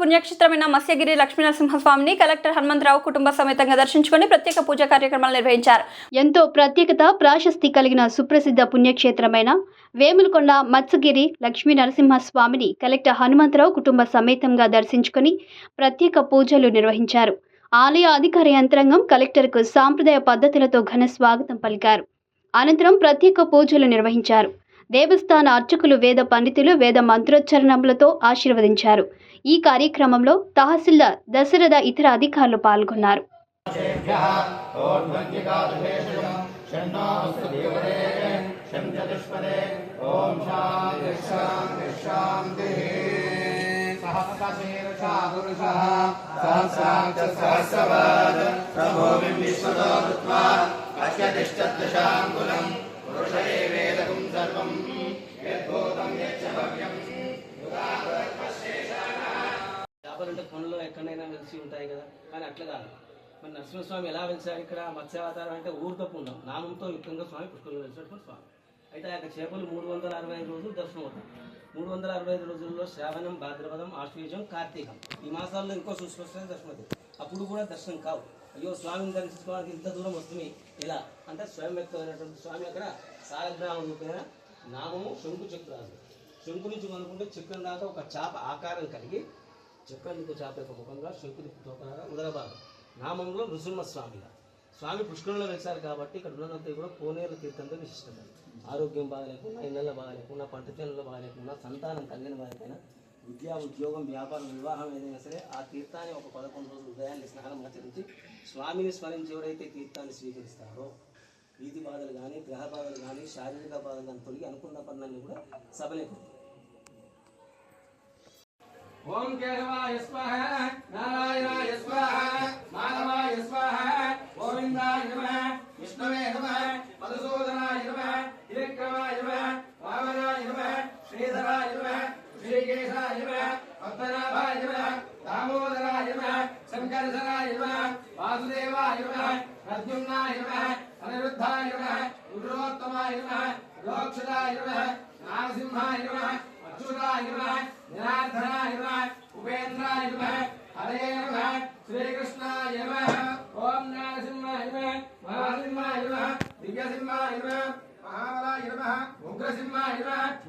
పుణ్యక్షేత్రమైన మత్స్యగిరి లక్ష్మీనరసింహస్వామిని కలెక్టర్ హనుమంతరావు కుటుంబ సమేతంగా దర్శించుకొని ప్రత్యేక పూజా కార్యక్రమాలు నిర్వహించారు. ఎంతో ప్రత్యేకత ప్రాశస్తి కలిగిన సుప్రసిద్ధ పుణ్యక్షేత్రమైన వేములకొండ మత్స్యగిరి లక్ష్మీ నరసింహస్వామిని కలెక్టర్ హనుమంతరావు కుటుంబ సమేతంగా దర్శించుకొని ప్రత్యేక పూజలు నిర్వహించారు. ఆలయ అధికార యంత్రాంగం కలెక్టర్కు సాంప్రదాయ పద్ధతులతో ఘన స్వాగతం పలికారు. అనంతరం ప్రత్యేక పూజలు నిర్వహించారు. దేవస్థాన అర్చకులు వేద పండితులు వేద మంత్రోచ్చరణములతో ఆశీర్వదించారు ఈ కార్యక్రమంలో తహసీల్దార్ దశరథ ఇతర అధికారులు పాల్గొన్నారు సహస్రవాద ప్రభో విశ్వతో చేపలంటే కొండలో ఎక్కడైనా వెలిసి ఉంటాయి కదా కానీ అట్లా కాదు. మరి నరసింహస్వామి ఎలా వెలిసాడు ఇక్కడ? మత్స్యావతారం అంటే ఊరితో పుండం నామంతో యుక్తంగా స్వామి పుష్పంలో వెలిసినటువంటి స్వామి. అయితే ఆ యొక్క చేపలు మూడు వందల అరవై ఐదు రోజులు దర్శనం అవుతాయి. మూడు వందల అరవై ఐదు రోజుల్లో శ్రావణం భాద్రపదం ఆశ్వేజం కార్తీకం. ఈ మాసాల్లో ఇంకో సుస్పష్టమైన దర్శనం అవుతుంది అప్పుడు కూడా దర్శనం కావు. అయ్యో స్వామిని దర్శించుకోవడానికి ఇంత దూరం వస్తుంది. ఇలా అంటే స్వయం వ్యక్తమైనటువంటి స్వామి అక్కడ సాలగ్రామం రూపేణ నామము శంకు చక్రాలు. శంకు నుంచి కనుక్కుంటే చక్రం దాకా ఒక చాప ఆకారం కలిగి చక్రానికి చాప యొక్క ముఖంగా శంకుని తోకగా ఉదరభాగం నామంలో నృసింహస్వామిగా స్వామి పుష్కరంలో వెలిసారు కాబట్టి ఇక్కడ ఉన్నదంతా కూడా కోనేరు తీర్థంతో విశిష్టమైన ఆరోగ్యం బాగాలేకున్నా ఇళ్ళల్లో బాగాలేకున్నా పంట చేనుల్లో బాగాలేకున్నా సంతానం కలిగిన వారికైనా విద్యా ఉద్యోగం వ్యాపారం వివాహం ఏదైనా సరే ఆ తీర్థాన్ని ఒక పదకొండు రోజులు ఉదయాన్నే స్నానం ఆచరించి స్వామిని స్మరించి ఎవరైతే తీర్థాన్ని స్వీకరిస్తారో వీధి బాధలు కానీ గ్రహ బాధలు కానీ శారీరక బాధలు కానీ తొలగి అనుకున్న పనులన్నీ కూడా సబలేకుంటాయి ఓం కేశవాయ స్వాహ నారాయణాయ స్వాహ మాధవాయ స్వాహ గోవిందాయ నమః విష్ణవే నమః మధుసూదనాయ నమః త్రివిక్రమాయ నమః వామనాయ నమః శ్రీధరాయ నమః శ్రీకేశాయ నమః పద్మనాభాయ నమః దామోదరాయ నమః శంకరధరాయ నమః వాసుదేవాయ నమః ప్రద్యుమ్నాయ నమః నమః రుద్రోత్తమాయ నమః రోక్షదాయ నమః నారసింహాయ నమః అచ్యుతాయ నమః జనార్దనాయ నమః ఉపేంద్రాయ నమః హరే నమః శ్రీకృష్ణాయ నమః ఓం నరసింహాయ నమః మహాసింహాయ నమః దివ్యసింహాయ నమః మహాబలాయ నమః ఉగ్రసింహాయ నమః